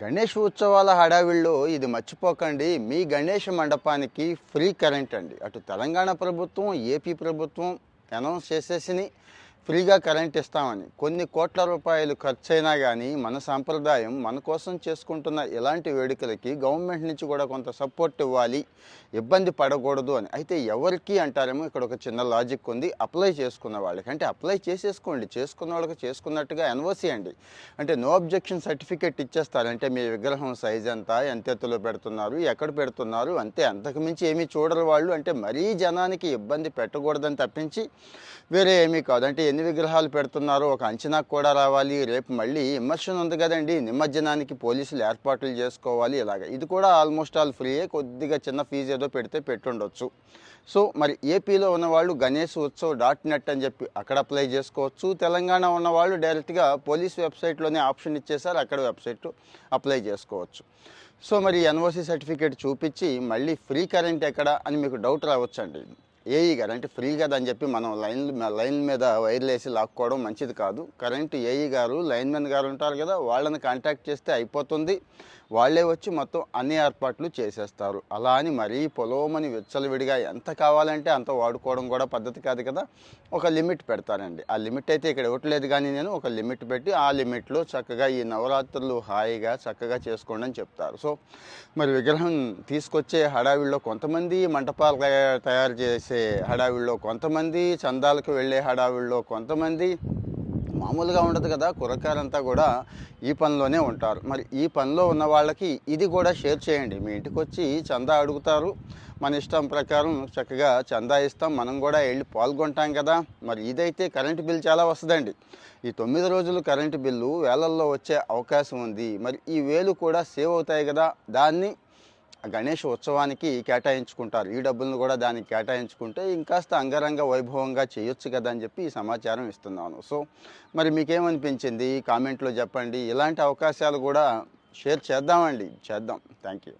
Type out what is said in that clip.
గణేష్ ఉత్సవాల హడావిడిలో ఇది మర్చిపోకండి. మీ గణేష్ మండపానికి ఫ్రీ కరెంట్ అండి. అటు తెలంగాణ ప్రభుత్వం ఏపీ ప్రభుత్వం అనౌన్స్ చేసేసినాయి. ఫ్రీగా కరెంట్ ఇస్తామని. కొన్ని కోట్ల రూపాయలు ఖర్చైనా కానీ మన సాంప్రదాయం మన కోసం చేసుకుంటున్న ఇలాంటి వేడుకలకి గవర్నమెంట్ నుంచి కూడా కొంత సపోర్ట్ ఇవ్వాలి. ఇబ్బంది పడకూడదు అని. అయితే ఎవరికి అంటారేమో ఇక్కడ ఒక చిన్న లాజిక్ ఉంది. అప్లై చేసుకున్న వాళ్ళకి. అంటే అప్లై చేసేసుకోండి. చేసుకున్న వాళ్ళకి చేసుకున్నట్టుగా ఎన్ఓసి అండి. అంటే నో అబ్జెక్షన్ సర్టిఫికేట్ ఇచ్చేస్తారంటే మీ విగ్రహం సైజ్ ఎంత ఎంత ఎత్తులో పెడుతున్నారు ఎక్కడ పెడుతున్నారు అంతే. అంతకు మించి ఏమీ చూడరు వాళ్ళు. అంటే మరీ జనానికి ఇబ్బంది పెట్టకూడదని తప్పించి వేరే ఏమీ కాదు. అంటే ఎన్ని విగ్రహాలు పెడుతున్నారో ఒక అంచనాకు కూడా రావాలి. రేపు మళ్ళీ ఇమర్షన్ ఉంది కదండి. నిమజ్జనానికి పోలీసులు ఏర్పాట్లు చేసుకోవాలి. ఇలాగ. ఇది కూడా ఆల్మోస్ట్ ఆల్ ఫ్రీయే కొద్దిగా చిన్న ఫీజు ఏదో పెడితే పెట్టుండొచ్చు. సో మరి ఏపీలో ఉన్నవాళ్ళు గణేష్ ఉత్సవ్ డాట్ నెట్ అని చెప్పి అక్కడ అప్లై చేసుకోవచ్చు. తెలంగాణ ఉన్నవాళ్ళు డైరెక్ట్గా పోలీస్ వెబ్సైట్లోనే ఆప్షన్ ఇచ్చేసారు. అక్కడ వెబ్సైట్ అప్లై చేసుకోవచ్చు. సో మరి ఎన్ఓసి సర్టిఫికేట్ చూపించి మళ్ళీ ఫ్రీ కరెంట్ ఎక్కడ అని మీకు డౌట్ రావచ్చండి. ఏఈ గారు అంటే ఫ్రీ కదా అని చెప్పి మనం లైన్ లైన్ మీద వైర్లు వేసి లాక్కోవడం మంచిది కాదు. కరెంట్ ఏఈ గారు లైన్మెన్ గారు ఉంటారు కదా వాళ్ళని కాంటాక్ట్ చేస్తే అయిపోతుంది. వాళ్ళే వచ్చి మొత్తం అన్ని ఏర్పాట్లు చేసేస్తారు. అలా అని మరీ పొలవమని విచ్చలవిడిగా ఎంత కావాలంటే అంత వాడుకోవడం కూడా పద్ధతి కాదు కదా. ఒక లిమిట్ పెడతారండి. ఆ లిమిట్ అయితే ఇక్కడ ఇవ్వట్లేదు కానీ నేను ఒక లిమిట్ పెట్టి ఆ లిమిట్లో చక్కగా ఈ నవరాత్రులు హాయిగా చక్కగా చేసుకోండి అని చెప్తారు. సో మరి విగ్రహం తీసుకొచ్చే హడావిడిలో కొంతమంది మంటపాలు తయారు తయారు చేసే హడావిడిలో కొంతమంది చందాలకు వెళ్ళే హడావిడిలో కొంతమంది మామూలుగా ఉండదు కదా కుర్రకారంతా కూడా ఈ పనిలోనే ఉంటారు. మరి ఈ పనిలో ఉన్న వాళ్ళకి ఇది కూడా షేర్ చేయండి. మీ ఇంటికి వచ్చి చందా అడుగుతారు. మన ఇష్టం ప్రకారం చక్కగా చందా ఇస్తాం. మనం కూడా వెళ్ళి పాల్గొంటాం కదా. మరి ఇదైతే కరెంటు బిల్ చాలా వస్తుందండి. ఈ తొమ్మిది రోజులు కరెంటు బిల్లు వేలల్లో వచ్చే అవకాశం ఉంది. మరి ఈ వేలు కూడా సేవ్ అవుతాయి కదా. దాన్ని గణేష్ ఉత్సవానికి కేటాయించుకుంటారు. ఈ డబ్బులను కూడా దానికి కేటాయించుకుంటే ఇంకాస్త అంగరంగ వైభవంగా చేయొచ్చు కదా అని చెప్పి ఈ సమాచారం ఇస్తున్నాను. సో మరి మీకేమనిపించింది? కామెంట్లో చెప్పండి. ఇలాంటి అవకాశాలు కూడా షేర్ చేద్దామండి. చేద్దాం. Thank you